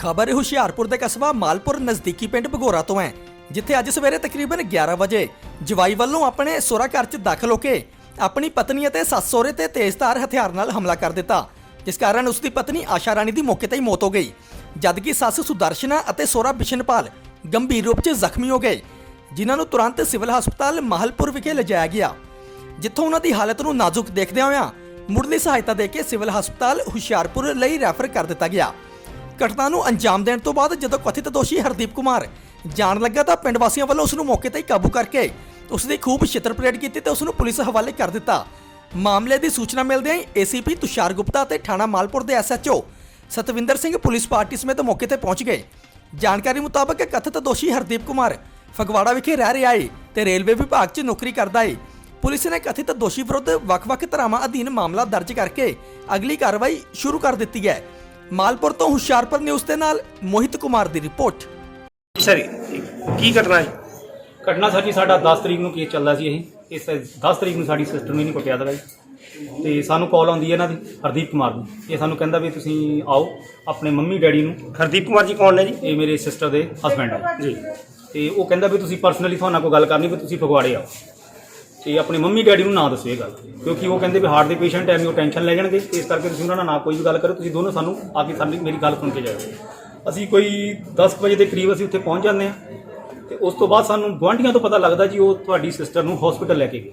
ਖਬਰ ਹੁਸ਼ਿਆਰਪੁਰ ਦੇ ਕਸਬਾ ਮਾਲਪੁਰ ਨਜ਼ਦੀਕੀ ਪਿੰਡ ਬਗੋਰਾ ਤੋਂ ਹੈ, ਜਿੱਥੇ ਅੱਜ ਸਵੇਰੇ ਤਕਰੀਬਨ 11 ਵਜੇ ਜਵਾਈ ਵੱਲੋਂ ਆਪਣੇ ਸੋਹਰਾ ਘਰ 'ਚ ਦਾਖਲ ਹੋ ਕੇ ਆਪਣੀ ਪਤਨੀ ਅਤੇ ਸੱਸ ਸਹੁਰੇ ਤੇ ਤੇਜ਼ਧਾਰ ਹਥਿਆਰ ਨਾਲ ਹਮਲਾ ਕਰ ਦਿੱਤਾ। ਜਿਸ ਕਾਰਨ ਉਸ ਦੀ ਪਤਨੀ ਆਸ਼ਾ ਰਾਣੀ ਦੀ ਮੌਕੇ ਤੇ ਹੀ ਮੌਤ ਹੋ ਗਈ। ਜਦਕਿ ਸੱਸ ਸੁਦਰਸ਼ਨਾ ਅਤੇ ਸੋਹਰਾ ਬਿਸ਼ਨਪਾਲ ਗੰਭੀਰ ਰੂਪ 'ਚ ਜ਼ਖਮੀ ਹੋ ਗਏ, ਜਿਨ੍ਹਾਂ ਨੂੰ ਤੁਰੰਤ ਸਿਵਲ ਹਸਪਤਾਲ ਮਾਹਲਪੁਰ ਵਿਖੇ ਲਿਜਾਇਆ ਗਿਆ। ਜਿੱਥੋਂ ਉਹਨਾਂ ਦੀ ਹਾਲਤ ਨੂੰ ਨਾਜ਼ੁਕ ਦੇਖਦਿਆਂ ਹੋਇਆਂ ਮੁੱਢਲੀ ਸਹਾਇਤਾ ਦੇ ਕੇ ਸਿਵਲ ਹਸਪਤਾਲ ਹੁਸ਼ਿਆਰਪੁਰ ਲਈ ਰੈਫਰ ਕਰ ਦਿੱਤਾ ਗਿਆ। ਘਟਨਾ ਨੂੰ ਅੰਜਾਮ ਦੇਣ ਤੋਂ ਬਾਅਦ ਜਦੋਂ ਕਥਿਤ ਦੋਸ਼ੀ ਹਰਦੀਪ ਕੁਮਾਰ ਜਾਣ ਲੱਗਾ ਤਾਂ ਪਿੰਡ ਵਾਸੀਆਂ ਵੱਲੋਂ ਉਸ ਨੂੰ ਮੌਕੇ ਤੇ ਹੀ ਕਾਬੂ ਕਰਕੇ ਉਸ ਦੀ ਖੂਬ ਛਿੱਤਰ ਪਰੇਡ ਕੀਤੀ ਤੇ ਉਸ ਨੂੰ ਪੁਲਿਸ ਹਵਾਲੇ ਕਰ ਦਿੱਤਾ। ਮਾਮਲੇ ਦੀ ਸੂਚਨਾ ਮਿਲਦਿਆਂ ਹੀ ਏਸੀਪੀ ਤੁਸ਼ਾਰ ਗੁਪਤਾ ਅਤੇ ਥਾਣਾ ਮਾਲਪੁਰ ਦੇ SHO Satwinder Singh police party ਸਮੇਤ ਮੌਕੇ ਤੇ ਪਹੁੰਚ ਗਏ। ਜਾਣਕਾਰੀ ਮੁਤਾਬਕ ਕਥਿਤ ਦੋਸ਼ੀ ਹਰਦੀਪ ਕੁਮਾਰ ਫਗਵਾੜਾ ਵਿਖੇ ਰਹਿ ਰਿਹਾ ਏ ਤੇ ਰੇਲਵੇ ਵਿਭਾਗ 'ਚ ਨੌਕਰੀ ਕਰਦਾ ਏ। ਪੁਲਿਸ ਨੇ ਕਥਿਤ ਦੋਸ਼ੀ ਵਿਰੁੱਧ ਵੱਖ-ਵੱਖ ਧਾਰਾਵਾਂ ਅਧੀਨ ਮਾਮਲਾ ਦਰਜ ਕਰਕੇ ਅਗਲੀ ਕਾਰਵਾਈ ਸ਼ੁਰੂ ਕਰ ਦਿੱਤੀ ਹੈ। ਮਾਲਪੁਰ ਤੋਂ ਹੁਸ਼ਿਆਰਪੁਰ ਨਿਊਜ਼ ਦੇ ਨਾਲ ਮੋਹਿਤ ਕੁਮਾਰ ਦੀ ਰਿਪੋਰਟ। ਸਰ ਕੀ ਘਟਨਾ ਹੈ? ਘਟਨਾ ਸਾਡੀ ਸਾਡਾ 10 ਤਰੀਕ ਨੂੰ ਕੇਸ ਚੱਲਦਾ ਸੀ ਇਹ। ਇਸ 10 ਤਰੀਕ ਨੂੰ ਸਾਡੀ ਸਿਸਟਰ ਨੇ ਨਹੀਂ ਕੁੱਟਿਆ ਦਵਾਈ ਤੇ ਸਾਨੂੰ ਕਾਲ ਆਉਂਦੀ ਹੈ ਇਹਨਾਂ ਦੀ ਹਰਦੀਪ ਕੁਮਾਰ ਦੀ ਇਹ ਸਾਨੂੰ ਕਹਿੰਦਾ ਵੀ ਤੁਸੀਂ ਆਓ ਆਪਣੇ ਮੰਮੀ ਡੈਡੀ ਨੂੰ। ਹਰਦੀਪ ਕੁਮਾਰ ਜੀ ਕੌਣ ਨੇ ਜੀ? ਇਹ ਮੇਰੇ ਸਿਸਟਰ ਦੇ ਹਸਬੰਡ ਹੈ ਜੀ। ਤੇ ਉਹ ਕਹਿੰਦਾ ਵੀ ਤੁਸੀਂ ਪਰਸਨਲੀ ਤੁਹਾਨੂੰ ਕੋਈ ਗੱਲ ਕਰਨੀ ਵੀ ਤੁਸੀਂ ਫਗਵਾੜੇ ਆਓ। ਤੇ ਆਪਣੇ ਮੰਮੀ ਡੈਡੀ ਨੂੰ ਨਾ ਦੱਸਿਓ ਇਹ ਗੱਲ। ਕਿਉਂਕਿ ਉਹ ਕਹਿੰਦੇ ਵੀ ਹਾਰਟ ਦੇ ਪੇਸ਼ੈਂਟ ਐ ਵੀ ਉਹ ਟੈਨਸ਼ਨ ਲੈ ਜਾਣਗੇ। ਇਸ ਕਰਕੇ ਤੁਸੀਂ ਉਹਨਾਂ ਨਾਲ ਨਾ ਕੋਈ ਵੀ ਗੱਲ ਕਰੋ, ਤੁਸੀਂ ਦੋਨੋਂ ਸਾਨੂੰ ਆ ਕੇ ਸਾਡੀ ਮੇਰੀ ਗੱਲ ਸੁਣ ਕੇ ਜਾਇਓ। ਅਸੀਂ ਕੋਈ 10 ਵਜੇ ਦੇ ਕਰੀਬ ਅਸੀਂ ਉੱਥੇ ਪਹੁੰਚ ਜਾਂਦੇ ਹਾਂ। ਤੇ ਉਸ ਤੋਂ ਬਾਅਦ ਸਾਨੂੰ ਗੁਆਂਢੀਆਂ ਤੋਂ ਪਤਾ ਲੱਗਦਾ ਜੀ ਉਹ ਤੁਹਾਡੀ ਸਿਸਟਰ ਨੂੰ ਹਸਪੀਟਲ ਲੈ ਕੇ ਗਏ।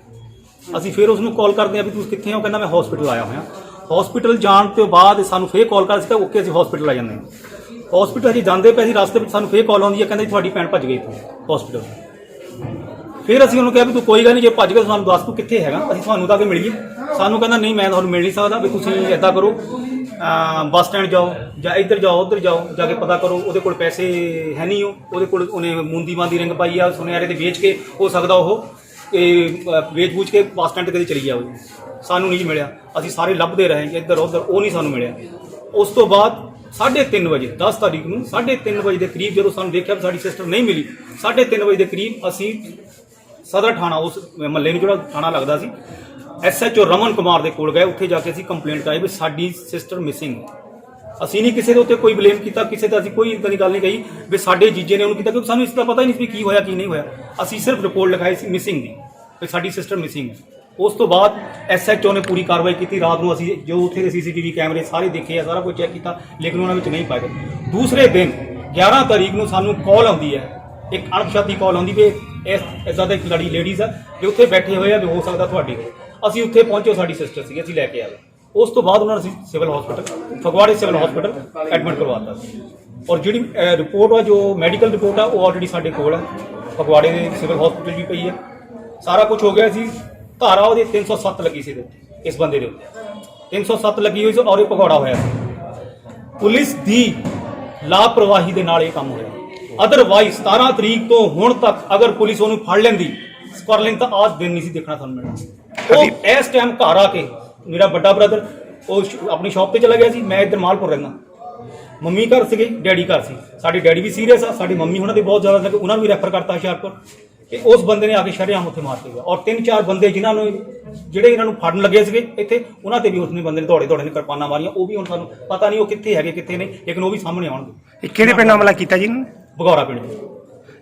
ਅਸੀਂ ਫਿਰ ਉਸ ਨੂੰ ਕਾਲ ਕਰਦੇ ਆ ਵੀ ਤੁਸੀਂ ਕਿੱਥੇ ਹੋ? ਕਹਿੰਦਾ ਮੈਂ ਹਸਪੀਟਲ ਆਇਆ ਹੋਇਆ। ਹਸਪੀਟਲ ਜਾਣ ਤੋਂ ਬਾਅਦ ਸਾਨੂੰ ਫੇਰ ਕਾਲ ਕਰ ਸੀ ਤਾਂ ਓਕੇ ਅਸੀਂ ਹਸਪੀਟਲ ਆ ਜਾਂਦੇ ਹਾਂ। ਹਸਪੀਟਲ ਅਸੀਂ ਜਾਂਦੇ ਪਏ ਸੀ, ਰਸਤੇ ਵਿੱਚ ਸਾਨੂੰ ਫੇਰ ਕਾਲ ਆਉਂਦੀ ਹੈ, ਕਹਿੰਦੇ ਜੀ ਤੁਹਾਡੀ ਭੈਣ ਭੱਜ ਗਈ ਇੱਥੋਂ ਹਸਪੀਟਲ ਫਿਰ ਅਸੀਂ ਉਹਨੂੰ ਕਿਹਾ ਵੀ ਤੂੰ ਕੋਈ ਗੱਲ ਨਹੀਂ, ਜੇ ਭੱਜ ਗਿਆ ਸਾਨੂੰ ਦੱਸ ਤੂੰ ਕਿੱਥੇ ਹੈਗਾ। ਅਸੀਂ ਤੁਹਾਨੂੰ ਤਾਂ ਕਿ ਮਿਲੀਏ ਸਾਨੂੰ ਕਹਿੰਦਾ, ਨਹੀਂ, ਮੈਂ ਤੁਹਾਨੂੰ ਮਿਲ ਨਹੀਂ ਸਕਦਾ ਵੀ ਤੁਸੀਂ ਏਦਾਂ ਕਰੋ। ਬੱਸ ਸਟੈਂਡ ਜਾਓ ਜਾਂ ਇੱਧਰ ਜਾਓ, ਉੱਧਰ ਜਾਓ, ਜਾ ਕੇ ਪਤਾ ਕਰੋ। ਉਹਦੇ ਕੋਲ ਪੈਸੇ ਹੈ ਨਹੀਂ ਉਹ। ਉਹਦੇ ਕੋਲ ਉਹਨੇ ਮੁੰਦੀ ਮਾਂਦੀ ਰਿੰਗ ਪਾਈ ਆ, ਸੁਨਿਆਰੇ ਤੇ ਵੇਚ ਕੇ, ਹੋ ਸਕਦਾ ਉਹ, ਇਹ ਵੇਚ ਬੂਝ ਕੇ ਬੱਸ ਸਟੈਂਡ ਤੇ ਕਦੇ ਚਲੀ ਜਾਵੇ। ਸਾਨੂੰ ਨਹੀਂ ਮਿਲਿਆ। ਅਸੀਂ ਸਾਰੇ ਲੱਭਦੇ ਰਹੇ ਇੱਧਰ ਉੱਧਰ, ਉਹ ਨਹੀਂ ਸਾਨੂੰ ਮਿਲਿਆ। ਉਸ ਤੋਂ ਬਾਅਦ 3:30 ਵਜੇ 10 ਤਾਰੀਖ ਨੂੰ 3:30 ਵਜੇ ਦੇ ਕਰੀਬ ਜਦੋਂ ਸਾਨੂੰ ਦੇਖਿਆ ਵੀ ਸਾਡੀ ਸਿਸਟਰ ਨਹੀਂ ਮਿਲੀ 3:30 ਵਜੇ ਦੇ ਕਰੀਬ ਅਸੀਂ ਸਦਰ ਥਾਣਾ, ਉਸ ਮਹੱਲੇ ਨੂੰ ਜਿਹੜਾ ਥਾਣਾ ਲੱਗਦਾ ਸੀ ਐਸਐਚਓ ਰਮਨ ਕੁਮਾਰ ਦੇ ਕੋਲ ਗਏ, ਉੱਥੇ ਜਾ ਕੇ ਅਸੀਂ ਕੰਪਲੇਂਟ ਕਰਾਈ ਵੀ ਸਾਡੀ ਸਿਸਟਰ ਮਿਸਿੰਗ ਅਸੀਂ ਨਹੀਂ ਕਿਸੇ ਦੇ ਉੱਤੇ ਕੋਈ ਬਲੇਮ ਕੀਤਾ, ਕਿਸੇ ਤੇ ਅਸੀਂ ਕੋਈ ਇਦਾਂ ਦੀ ਗੱਲ ਨਹੀਂ ਕਹੀ ਵੀ ਸਾਡੇ ਜੀਜੇ ਨੇ ਉਹਨੂੰ ਕੀਤਾ, ਕਿਉਂਕਿ ਸਾਨੂੰ ਇਸ ਦਾ ਪਤਾ ਹੀ ਨਹੀਂ ਸੀ ਵੀ ਕੀ ਹੋਇਆ, ਕੀ ਨਹੀਂ ਹੋਇਆ। ਅਸੀਂ ਸਿਰਫ ਰਿਪੋਰਟ ਲਿਖਾਈ ਸੀ ਮਿਸਿੰਗ ਦੀ, ਵੀ ਸਾਡੀ ਸਿਸਟਰ ਮਿਸਿੰਗ ਹੈ। ਉਸ ਤੋਂ ਬਾਅਦ ਐਸਐਚਓ ਨੇ ਪੂਰੀ ਕਾਰਵਾਈ ਕੀਤੀ, ਰਾਤ ਨੂੰ ਅਸੀਂ ਜੋ ਉੱਥੇ ਦੇ ਸੀਸੀਟੀਵੀ ਕੈਮਰੇ ਸਾਰੇ ਦੇਖੇ ਆ, ਸਾਰਾ ਕੁਝ ਚੈੱਕ ਕੀਤਾ, ਲੇਕਿਨ ਉਹਨਾਂ ਵਿੱਚ ਨਹੀਂ ਪਾਏ ਦੂਸਰੇ ਦਿਨ 11 ਤਾਰੀਖ ਨੂੰ ਸਾਨੂੰ ਕਾਲ ਆਉਂਦੀ ਹੈ, ਇੱਕ ਅਣਪਛਾਤੀ ਕਾਲ ਆਉਂਦੀ ਵੀ ਇਸ ਇਦਾਂ ਦੇ ਇੱਕ ਲੜੀ ਲੇਡੀਜ਼ ਆ, ਜੋ ਉੱਥੇ ਬੈਠੇ ਹੋਏ ਆ ਵੀ ਹੋ ਸਕਦਾ ਤੁਹਾਡੀ। ਹੋਵੇ। ਅਸੀਂ ਉੱਥੇ ਪਹੁੰਚੇ ਸਾਡੀ ਸਿਸਟਰ ਸੀ ਅਸੀਂ ਲੈ ਕੇ ਆਏ। ਉਸ ਤੋਂ ਬਾਅਦ ਉਹਨਾਂ ਨੂੰ ਅਸੀਂ ਸਿਵਲ ਹਸਪੀਟਲ ਫਗਵਾੜੇ ਸਿਵਲ ਹਸਪੀਟਲ ਐਡਮਿਟ ਕਰਵਾਤਾ ਸੀ। ਔਰ ਜਿਹੜੀ ਰਿਪੋਰਟ ਆ, ਜੋ ਮੈਡੀਕਲ ਰਿਪੋਰਟ ਆ, ਉਹ ਆਲਰੇਡੀ ਸਾਡੇ ਕੋਲ ਆ। ਫਗਵਾੜੇ ਦੇ ਸਿਵਲ ਹਸਪੀਟਲ ਵੀ ਪਈ ਹੈ ਸਾਰਾ ਕੁਝ ਹੋ ਗਿਆ ਸੀ। ਧਾਰਾ ਉਹਦੇ 307 ਲੱਗੀ ਸੀ ਇਸ ਬੰਦੇ ਦੇ ਉੱਤੇ। 307 ਲੱਗੀ ਹੋਈ ਸੀ ਔਰ ਇਹ ਭਗੌੜਾ ਹੋਇਆ ਸੀ। ਪੁਲਿਸ ਦੀ ਲਾਪਰਵਾਹੀ ਦੇ ਨਾਲ ਇਹ ਕੰਮ ਹੋਇਆ। ਅਦਰਵਾਈਜ਼ 17 ਤਰੀਕ ਤੋਂ ਹੁਣ ਤੱਕ ਅਗਰ ਪੁਲਿਸ ਉਹਨੂੰ ਫੜ ਲੈਂਦੀ ਸਕਰਲਿੰਗ ਤਾਂ ਆਜ ਦਿਨ ਨਹੀਂ ਸੀ ਦੇਖਣਾ ਸਾਨੂੰ ਮਿਲਣਾ ਉਹ ਇਸ ਟਾਈਮ ਘਰ ਆ ਕੇ ਮੇਰਾ ਵੱਡਾ ਬ੍ਰਦਰ ਉਹ ਆਪਣੀ ਸ਼ਾਪ ਤੇ ਚਲਾ ਗਿਆ ਸੀ ਮੈਂ ਇੱਧਰ ਮਾਲਪੁਰ ਰਹਿੰਦਾ। ਮੰਮੀ ਘਰ ਸੀਗੇ ਡੈਡੀ ਘਰ ਸੀ। ਸਾਡੀ ਡੈਡੀ ਵੀ ਸੀਰੀਅਸ ਆ ਸਾਡੀ ਮੰਮੀ ਉਹਨਾਂ ਦੇ ਬਹੁਤ ਜ਼ਿਆਦਾ ਲੱਗੇ ਉਹਨਾਂ ਨੂੰ ਵੀ ਰੈਫਰ ਕਰਤਾ ਹੁਸ਼ਿਆਰਪੁਰ। ਤੇ ਉਸ ਬੰਦੇ ਨੇ ਆ ਕੇ ਸ਼ਰੇਆਮ ਉੱਥੇ ਮਾਰ ਕੇ ਗਿਆ ਔਰ ਤਿੰਨ ਚਾਰ ਬੰਦੇ ਜਿਨ੍ਹਾਂ ਨੂੰ ਜਿਹੜੇ ਇਹਨਾਂ ਨੂੰ ਫੜਨ ਲੱਗੇ ਸੀਗੇ ਇੱਥੇ ਉਹਨਾਂ ਤੇ ਵੀ ਉਸਨੇ ਬੰਦੇ ਨੇ ਦੌੜੇ ਦੌੜੇ ਨੇ ਕਿਰਪਾਨਾਂ ਮਾਰੀਆਂ ਉਹ ਵੀ ਹੁਣ ਸਾਨੂੰ ਪਤਾ ਨਹੀਂ ਉਹ ਕਿੱਥੇ ਹੈਗੇ ਕਿੱਥੇ ਨੇ ਲੇਕਿਨ ਉਹ ਵੀ ਸਾਹਮਣੇ ਆਉਣਗੇ। ਇਹ ਕਿਹੜੇ ਪਿੰਡ ਹਮਲਾ ਕੀਤਾ ਜੀ ਇਹਨਾਂ ਨੇ? ਬਗੌਰਾ ਪਿੰਡ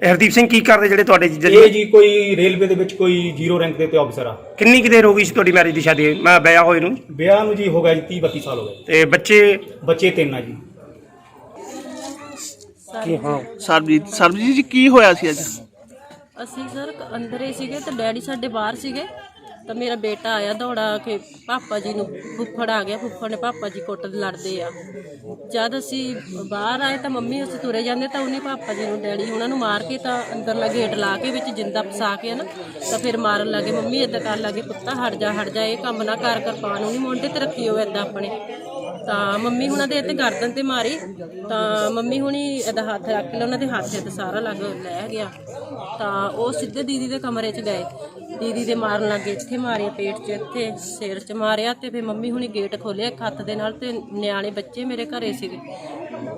ਹਰਦੀਪ ਸਿੰਘ ਕੀ ਕਰਦੇ ਜਿਹੜੇ ਤੁਹਾਡੇ ਜੀਜਾ ਇਹ ਜੀ ਜੀ ਕੋਈ ਰੇਲਵੇ ਦੇ ਵਿੱਚ ਕੋਈ ਜ਼ੀਰੋ ਰੈਂਕ ਦੇ ਤੇ ਅਫਸਰ ਆ। ਕਿੰਨੀ ਕੁ ਦੇਰ ਹੋ ਗਈ ਸੀ ਤੁਹਾਡੀ ਮੈਰਿਜ ਦੀ ਸ਼ਾਦੀ ਮੈਂ ਵਿਆਹ ਹੋਏ ਨੂੰ। ਵਿਆਹ ਨੂੰ ਜੀ ਹੋ ਗਿਆ ਜੀ 30 32 ਸਾਲ ਹੋ ਗਏ। ਤੇ ਬੱਚੇ? ਬੱਚੇ ਤਿੰਨ ਆ ਜੀ। ਕੀ ਹਾਂ। ਸਰਬਜੀਤ ਸਰਬਜੀਤ ਜੀ ਕੀ ਹੋਇਆ ਸੀ ਅੱਜ? ਅਸੀਂ ਸਰ ਅੰਦਰ ਹੀ ਸੀਗੇ ਤੇ ਡੈਡੀ ਸਾਡੇ ਬਾਹਰ ਸੀਗੇ। ਤਾਂ ਮੇਰਾ ਬੇਟਾ ਆਇਆ ਦੌੜਾ ਕੇ ਪਾਪਾ ਜੀ ਨੂੰ, ਫੁੱਫੜ ਆ ਗਿਆ, ਫੁੱਫੜ ਨੇ ਪਾਪਾ ਜੀ ਕੁੱਟ ਲੜਦੇ ਆ। ਜਦ ਅਸੀਂ ਬਾਹਰ ਆਏ ਤਾਂ ਮੰਮੀ ਅਸੀਂ ਤੁਰੇ ਜਾਂਦੇ ਤਾਂ ਉਹਨੇ ਪਾਪਾ ਜੀ ਨੂੰ, ਡੈਡੀ ਉਹਨਾਂ ਨੂੰ ਮਾਰ ਕੇ ਤਾਂ ਅੰਦਰਲਾ ਗੇਟ ਲਾ ਕੇ ਵਿੱਚ ਜਿੰਦਾ ਫਸਾ ਕੇ ਨਾ ਤਾਂ ਫਿਰ ਮਾਰਨ ਲੱਗੇ, ਮੰਮੀ ਏਦਾਂ ਕਰਨ ਲੱਗੇ, ਪੁੱਤਾ ਹਟ ਜਾ ਹਟ ਜਾ, ਇਹ ਕੰਮ ਨਾ ਕਰ, ਕਿਰਪਾਨ ਉਹਨੇ ਮੋਢੇ ਤੇ ਰੱਖੀ ਹੋਵੇ ਏਦਾਂ ਆਪਣੇ। ਤਾਂ ਮੰਮੀ ਹੁਣਾਂ ਦੇ ਇੱਥੇ ਗਰਦਨ ਤੇ ਮਾਰੀ, ਤਾਂ ਮੰਮੀ ਹੁਣੀ ਇਹਦਾ ਹੱਥ ਰੱਖ ਲਿਆ, ਉਹਨਾਂ ਦੇ ਹੱਥ ਤੇ ਸਾਰਾ ਲੱਗ, ਲੈ ਗਿਆ। ਤਾਂ ਉਹ ਸਿੱਧੇ ਦੀਦੀ ਦੇ ਕਮਰੇ 'ਚ ਗਏ। ਦੀਦੀ ਦੇ ਮਾਰਨ ਲੱਗੇ ਇੱਥੇ ਮਾਰਿਆ ਪੇਟ 'ਚ ਇੱਥੇ ਸਿਰ 'ਚ ਮਾਰਿਆ ਤੇ ਫਿਰ ਮੰਮੀ ਹੁਣੀ ਗੇਟ ਖੋਲਿਆ ਇੱਕ ਹੱਥ ਦੇ ਨਾਲ ਤੇ ਨਿਆਣੇ ਬੱਚੇ ਮੇਰੇ ਘਰੇ ਸੀਗੇ।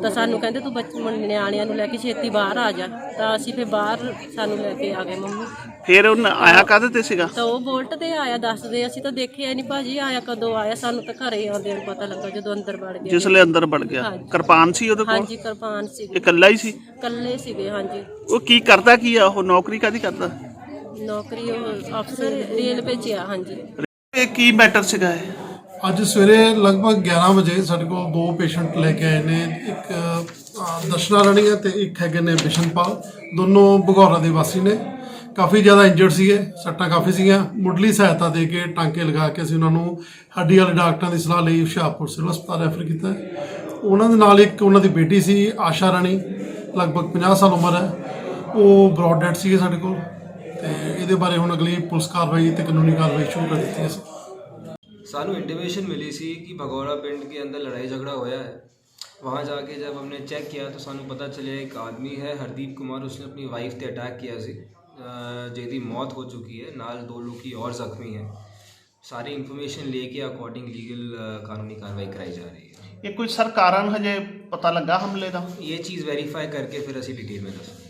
ਤਾਂ ਸਾਨੂੰ ਕਹਿੰਦੇ ਤੂੰ ਬੱਚੇ ਮੁੰ- ਨਿਆਣਿਆਂ ਨੂੰ ਲੈ ਕੇ ਛੇਤੀ ਬਾਹਰ ਆ ਜਾ। ਤਾਂ ਅਸੀਂ ਫਿਰ ਬਾਹਰ ਸਾਨੂੰ ਲੈ ਕੇ ਆ ਗਏ ਮੰਮੀ। ਫਿਰ ਉਹ ਆਇਆ ਕਾਹਦੇ ਤੇ ਸੀਗਾ? ਤਾਂ ਉਹ ਬੋਲਟ ਤੇ ਆਇਆ ਦੱਸਦੇ ਅਸੀਂ ਤਾਂ ਦੇਖਿਆ ਨਹੀਂ ਭਾਜੀ ਆਇਆ ਕਦੋਂ ਆਇਆ ਸਾਨੂੰ ਤਾਂ ਘਰੇ ਆਉਂਦੇ ਨੂੰ ਪਤਾ ਲੱਗਾ ਜਦੋਂ ਅੰਦਰ ਵੜ ਗਿਆ। ਜਿਸ ਲਈ ਅੰਦਰ ਵੜ ਗਿਆ। ਕਿਰਪਾਨ ਸੀ ਉਹਦੇ ਕੋਲ? ਹਾਂਜੀ ਕਿਰਪਾਨ ਸੀਗੀ ਇਕੱਲਾ ਹੀ ਸੀ? ਕੱਲੇ ਸੀਗੇ ਹਾਂਜੀ। ਉਹ ਕੀ ਕਰਦਾ ਕੀ ਆ ਉਹ ਨੌਕਰੀ ਕਾਦੀ ਕਰਦਾ? ਨੌਕਰੀ ਉਹ ਅਫਸਰ ਰੇਲਵੇ 'ਚ ਆ ਹਾਂਜੀ। ਇਹ ਕੀ ਮੈਟਰ ਸੀਗਾ ਇਹ? ਅੱਜ ਸਵੇਰੇ ਲਗਭਗ 11 ਵਜੇ ਸਾਡੇ ਕੋਲ ਦੋ ਪੇਸ਼ੈਂਟ ਲੈ ਕੇ ਆਏ ਨੇ ਇੱਕ ਦਰਸ਼ਨਾ ਰਾਣੀ ਹੈ ਤੇ ਇੱਕ ਹੈਗੇ ਨੇ ਬਿਸ਼ਨਪਾਲ ਦੋਨੋਂ ਬਗੌਰਾ ਦੇ ਵਾਸੀ ਨੇ। ਕਾਫੀ ਜ਼ਿਆਦਾ ਇੰਜਰਡ ਸੀਗੇ ਸੱਟਾਂ ਕਾਫੀ ਸੀਗੀਆਂ। ਮੁੱਢਲੀ ਸਹਾਇਤਾ ਦੇ ਕੇ ਟਾਂਕੇ ਲਗਾ ਕੇ ਅਸੀਂ ਉਹਨਾਂ ਨੂੰ ਹੱਡੀ ਵਾਲੇ ਡਾਕਟਰਾਂ ਦੀ ਸਲਾਹ ਲਈ ਹੁਸ਼ਿਆਰਪੁਰ ਸਿਵਲ ਹਸਪਤਾਲ ਰੈਫਰ ਕੀਤਾ। ਉਹਨਾਂ ਦੇ ਨਾਲ ਇੱਕ ਉਹਨਾਂ ਦੀ ਬੇਟੀ ਸੀ ਆਸ਼ਾ ਰਾਣੀ ਲਗਭਗ 50 ਸਾਲ ਉਮਰ ਹੈ। ਉਹ ਬ੍ਰੌਡ ਡੈਡ ਸੀਗੇ ਸਾਡੇ ਕੋਲ। ਤੇ ਇਹਦੇ ਬਾਰੇ ਹੁਣ ਅਗਲੀ ਪੁਲਿਸ ਕਾਰਵਾਈ ਤੇ ਕਾਨੂੰਨੀ ਕਾਰਵਾਈ ਸ਼ੁਰੂ ਕਰ ਦਿੱਤੀ ਹੈ ਅਸੀਂ ਸਾਨੂੰ इंटीमेशन मिली सी कि भगौड़ा पिंड के अंदर लड़ाई झगड़ा होया है वहाँ जाके जब हमने चेक किया तो सानू पता चले एक आदमी है हरदीप कुमार उसने अपनी वाइफ ते अटैक किया सी अ, ਜਿਹਦੀ ਮੌਤ ਹੋ ਚੁੱਕੀ ਹੈ ਨਾਲ ਦੋ ਲੋਕੀ और ਜ਼ਖਮੀ ਹੈ ਸਾਰੀ ਇਨਫੋਰਮੇਸ਼ਨ लेके अकॉर्डिंग लीगल कानूनी कार्रवाई कराई जा रही है ਇਹ ਕੋਈ ਸਰ ਕਾਰਨ ਹਜੇ ਪਤਾ ਲੱਗਾ ਹਮਲੇ ਦਾ ये चीज़ वेरीफाई करके फिर ਅਸੀਂ डिटेल में ਦੱਸਾਂਗੇ